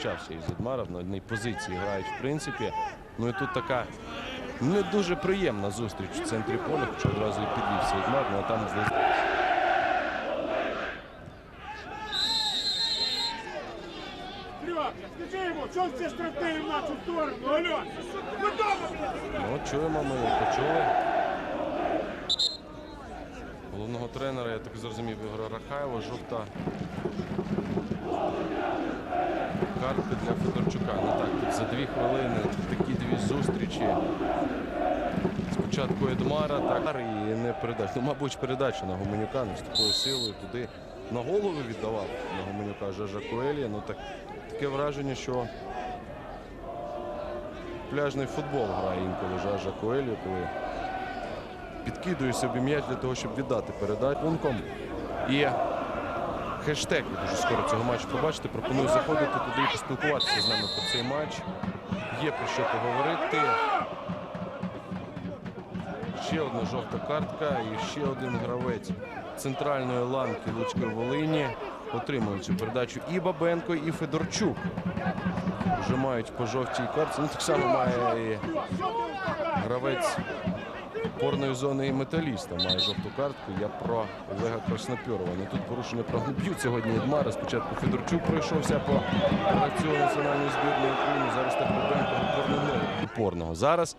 зустрічався із Едмаром на одній позиції грають в принципі. Ну і тут така не дуже приємна зустріч в центрі поля, хоча одразу і підвівся Едмар, ну а там! Ну, чуємо, ми почули. Головного тренера, я так зрозумів, Ігоря Рахаєва, жовта картка для Федорчука. Ну так, за дві хвилини такі дві зустрічі. Спочатку Едмара, так і не передач. Ну, мабуть, передача на Гуменюка ну, з такою силою туди на голову віддавав на Гуменюка Жажа Коелія. Ну так таке враження, що пляжний футбол грає інколи Жажа Коелію, коли підкидує собі м'яч для того, щоб віддати передачу. Пунком. І хештег ви дуже скоро цього матчу побачите. Пропоную заходити туди і поспілкуватися з нами про цей матч. Є про що поговорити. Ще одна жовта картка і ще один гравець центральної ланки Луцької Волині отримують цю передачу і Бабенко, і Федорчук. Вже мають по жовтій картці. Ну, так само має гравець опорної зони і металіста. Має жовту картку. Я про Олега Краснопьорова. Ну тут порушення не б'ють сьогодні Едмара. Спочатку Федорчук пройшовся по гравцю національної збірної України. Зараз так повернув опорного. Зараз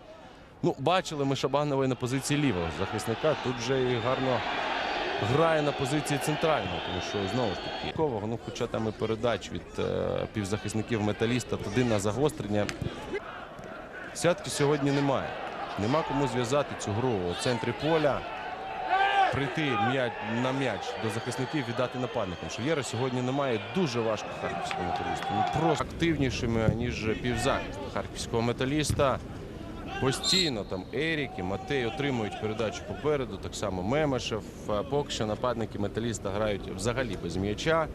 Ну, бачили ми Шабанової на позиції лівого захисника. Тут вже і гарно грає на позиції центрального, тому що знову ж таки Кового, ну хоча там і передач від е, півзахисників металіста туди на загострення. Сятки сьогодні немає. Нема кому зв'язати цю гру у центрі поля. Прийти на м'яч до захисників віддати нападникам. Шев'єра сьогодні немає. Дуже важко харківському металісту. Ну просто активнішими, ніж півзахист харківського металіста. Постійно там Ерік і Матей отримують передачу попереду. Так само Мемешев. Поки що нападники металіста грають взагалі без м'яча.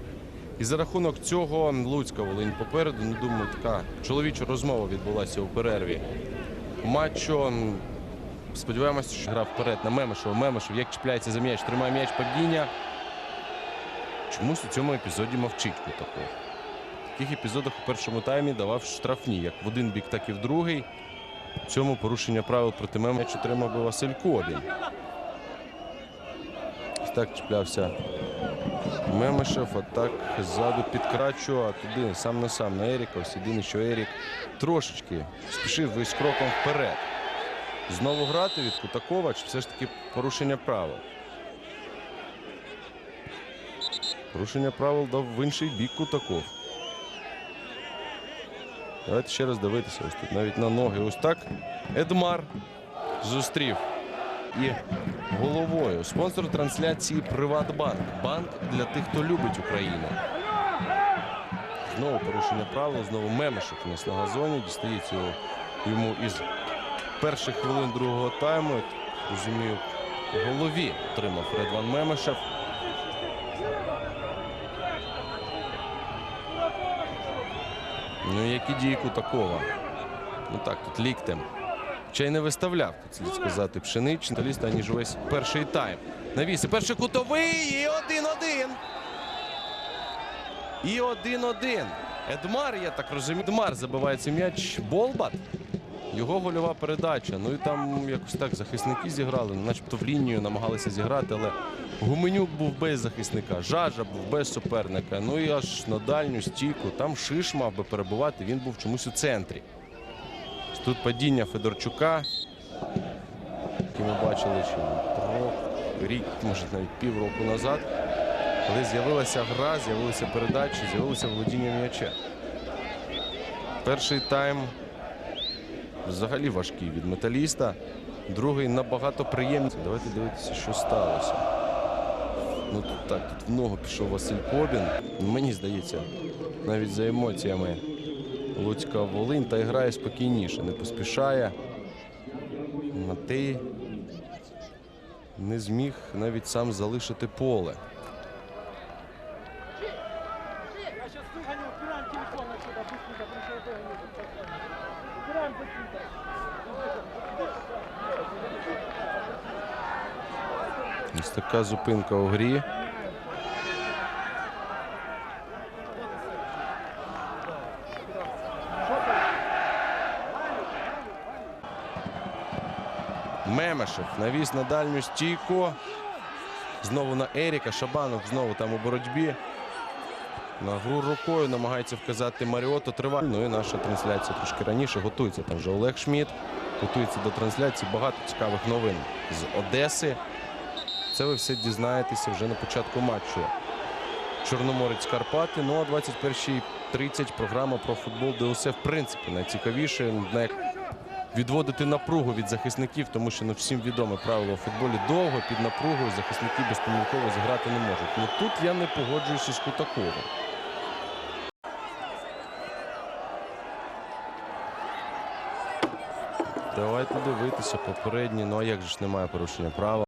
І за рахунок цього Луцька Волинь попереду. Ну, думаю, така чоловіча розмова відбулася у перерві матчу. М, Сподіваємося, що грав вперед на Мемешева. Мемешев як чіпляється за м'яч, тримає м'яч падіння. Чомусь у цьому епізоді мовчить Кутаков. В таких епізодах у першому таймі давав штрафні як в один бік, так і в другий. В цьому порушення правил проти Мемеч отримав Василь Кобін. Так чіплявся Мемешев, а так ззаду а туди сам на сам на Еріка. Ось єдине, що Ерік трошечки спішив весь кроком вперед. Знову грати від Кутакова, чи все ж таки порушення правил? Порушення правил дав в інший бік Кутаков. Давайте ще раз дивитися. Ось тут навіть на ноги. Ось так. Едмар зустрів. І головою. Спонсор трансляції Приватбанк. Банк для тих, хто любить Україну. Знову порушення правил, знову Мемешок у нас на газоні. Його- йому із перших хвилин другого тайму. Розумію, в голові отримав Редван Мемешев. Ну, які дії Кутакова. Ну так, тут ліктем. Ще й не виставляв, слід сказати, пшеничний таліст, аніж весь перший тайм. Навіси. Перший кутовий і один-один. І один-один. Едмар, я так розумію. Едмар забиває цей м'яч. Болбат. Його гольова передача. Ну і там якось так захисники зіграли, ну, начебто в лінію намагалися зіграти, але Гуменюк був без захисника, Жажа був без суперника. Ну і аж на дальню стійку. Там Шиш мав би перебувати, він був чомусь у центрі. Тут падіння Федорчука, яке ми бачили ще рок, рік, може навіть півроку назад. Коли з'явилася гра, з'явилися передачі, з'явилося володіння м'яча. Перший тайм взагалі важкий від металіста. Другий набагато приємніший. Давайте дивитися, що сталося. Ну тут так, тут в ногу пішов Василь Кобін. Мені здається, навіть за емоціями Луцька Волинь та й грає спокійніше, не поспішає. Матей не зміг навіть сам залишити поле. Я сейчас выгоню, убираем телефон отсюда, быстренько, потому что это не Убираем быстренько. Ось така зупинка у грі. Мемешев навіс на дальню стійку. Знову на Еріка. Шабанов знову там у боротьбі. На гру рукою намагається вказати Маріото. Триває. Ну і наша трансляція трошки раніше. Готується там вже Олег Шміт. Готується до трансляції. Багато цікавих новин з Одеси. Це ви все дізнаєтеся вже на початку матчу. Чорноморець Карпати. Ну а 21.30 програма про футбол, де усе в принципі найцікавіше. Відводити напругу від захисників, тому що ну, всім відоме правило у футболі довго під напругою захисники безпомилково зіграти не можуть. Ну тут я не погоджуюся з Кутаковим. Давайте дивитися попередні. Ну а як же ж немає порушення права?